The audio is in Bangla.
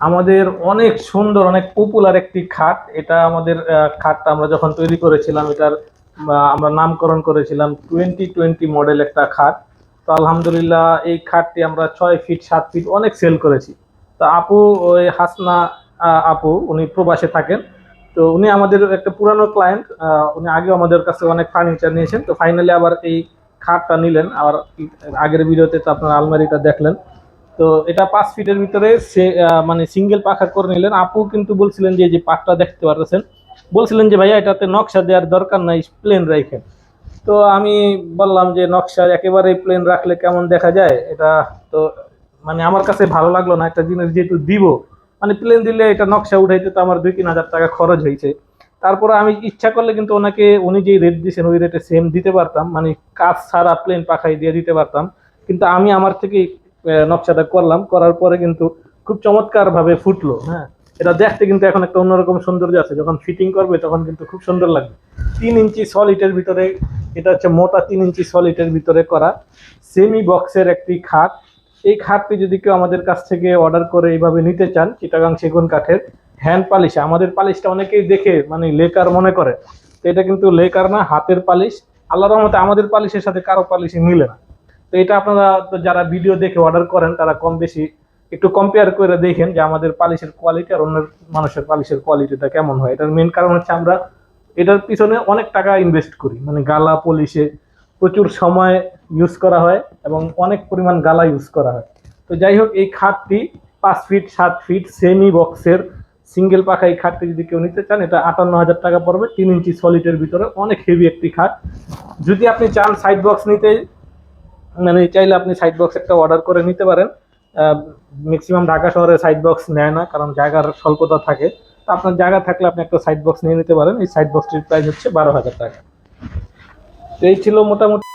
আমাদের অনেক সুন্দর, অনেক পপুলার একটি খাট। এটা আমাদের খাটটা আমরা যখন তৈরি করেছিলাম, এটার আমরা নামকরণ করেছিলাম টোয়েন্টি টোয়েন্টি মডেল একটা খাট। তো আলহামদুলিল্লাহ এই খাটটি আমরা ছয় ফিট সাত ফিট অনেক সেল করেছি। তো আপু, ওই হাসনা আপু, উনি প্রবাসে থাকেন। তো উনি আমাদের একটা পুরানো ক্লায়েন্ট উনি আগেও আমাদের কাছে অনেক ফার্নিচার নিয়েছেন। তো ফাইনালি আবার এই খাটটা নিলেন। আবার আগের ভিডিওতে তো আপনার আলমারিটা দেখলেন। তো এটা পাঁচ ফিটের ভিতরে সে মানে সিঙ্গেল পাখা করে নিলেন। আপু কিন্তু বলছিলেন যে যে পাখটা দেখতে পারতেছেন। বলছিলেন যে, ভাইয়া, এটাতে নকশা দেওয়ার দরকার নাই, প্লেন রাখেন তো আমি বললাম যে, নকশা একেবারে প্লেন রাখলে কেমন দেখা যায়? এটা তো মানে আমার কাছে ভালো লাগল না। একটা জিনিস যেহেতু দিব মানে প্লেন দিলে এটা নকশা উঠাইতে তো আমার দুই তিন হাজার টাকা খরচ হয়েছে তারপরে আমি ইচ্ছা করলে কিন্তু ওনাকে, উনি যেই রেট দিয়েছেন ওই রেটে সেম দিতে পারতাম। মানে কাজ ছাড়া প্লেন পাখাই দিয়ে দিতে পারতাম। কিন্তু আমি আমার থেকে নকশাটা করলাম, করার পরে কিন্তু খুব চমৎকার ভাবে ফুটলো হ্যাঁ। এটা দেখতে কিন্তু এখন একটা অন্যরকম সৌন্দর্য আছে, যখন ফিটিং করবে তখন কিন্তু খুব সুন্দর লাগবে। তিন ইঞ্চি সলিটের ভিতরে, এটা হচ্ছে মোটা তিন ইঞ্চি সলিটের ভিতরে করা সেমি বক্সের একটি খাট। এই খাটটি যদি কেউ আমাদের কাছ থেকে অর্ডার করে এইভাবে নিতে চান চিটাগাং সেগুন কাঠের হ্যান্ড পালিশ আমাদের পালিশটা অনেকেই দেখে মানে লেকার মনে করে। তো এটা কিন্তু লেকার না, হাতের পালিশ আল্লাহ রহমতে আমাদের পালিশের সাথে কারও পালিশে মিলে না। তো এটা আপনারা তো যারা ভিডিও দেখে অর্ডার করেন, তারা কম বেশি একটু কম্পেয়ার করে দেখেন যে আমাদের পালিশের কোয়ালিটি আর অন্যের মানুষের পালিশের কোয়ালিটিটা কেমন হয়। এটার মেন কারণ হচ্ছে আমরা এটার পিছনে অনেক টাকা ইনভেস্ট করি। মানে গালা পলিশে প্রচুর সময় ইউজ করা হয় এবং অনেক পরিমাণ গালা ইউজ করা হয়। তো যাই হোক, এই খাটটি পাঁচ ফিট সাত ফিট সেমি বক্সের সিঙ্গেল পাখা এই খাটটি যদি কেউ নিতে চান, এটা আটান্ন হাজার টাকা পড়বে। তিন ইঞ্চি সলিডের ভিতরে অনেক হেভি একটি খাট। যদি আপনি চান সাইড বক্স নিতে মানে চাইলে আপনি সাইড বক্স একটা অর্ডার করে নিতে পারেন। ম্যাক্সিমাম ঢাকা শহরে সাইড বক্স নেয় না, কারণ জায়গার স্বল্পতা থাকে। তো আপনার জায়গা থাকলে আপনি একটা সাইড বক্স নিয়ে নিতে পারেন। এই সাইড বক্সটির প্রাইস হচ্ছে বারো হাজার টাকা। এই ছিল মোটামুটি